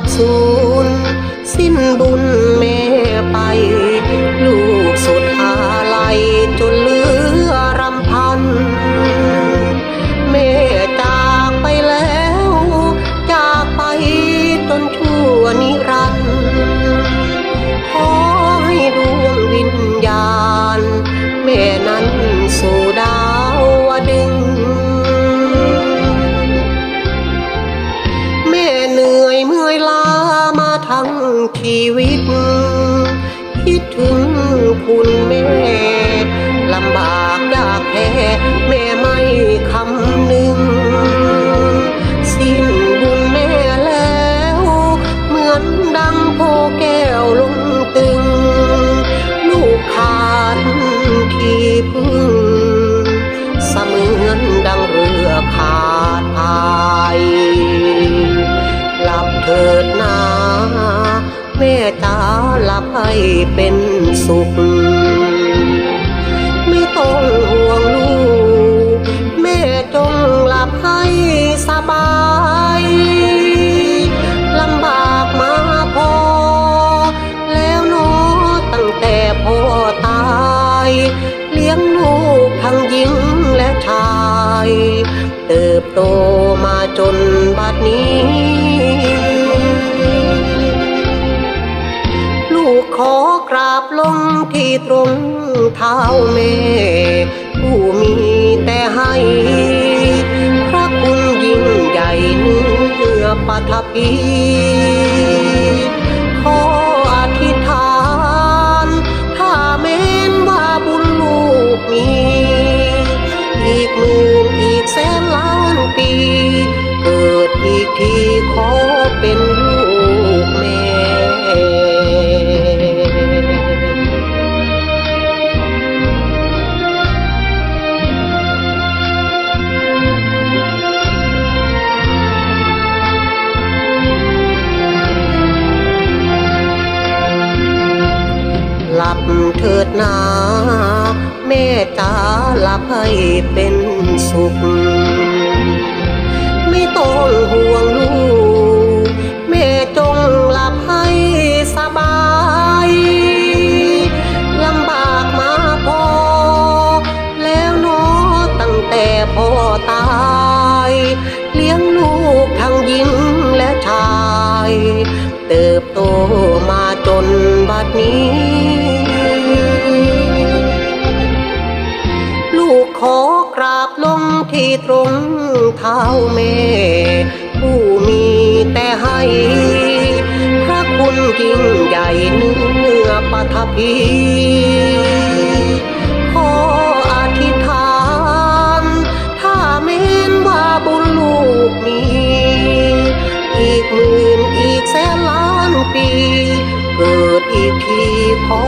บสูญสิ้นบุญแม่ไป ชีวิต คิดถึงคุณแม่ลำบาก เป็นสุข ไม่ต้องห่วงลูก แม่จงหลับให้สบายลำบากมาพอ แล้วนอตั้งแต่พ่อตาย เลี้ยงลูกทั้งหญิงและชาย เติบโตมาจน ตรงเท้าแม่ผู้มีแต่ให้พระคุณยิ่งใหญ่เหนือปฐพีขออธิษฐาน ถ้าแม้นว่าบุญลูกมี อีกหมื่นอีกแสนล้านปี เกิดอีกทีขอ เถิดนาแม่จ๋าหลับให้เป็นสุข ไม่ต้องห่วงลูก แม่จงหลับให้สบายลำบากมาพอ แล้วนอตั้งแต่พ่อตาย เลี้ยงลูกทั้งหญิงและชาย เติบโตมาจนบัดนี้ ตรงเท้าแม่ ผู้มีแต่ให้ พระคุณยิ่งใหญ่เหนือปฐพีขออธิษฐาน ถ้าแม้นว่าบุญลูกมีอีกหมื่นอีกแสนล้านปี เกิดอีกทีพอ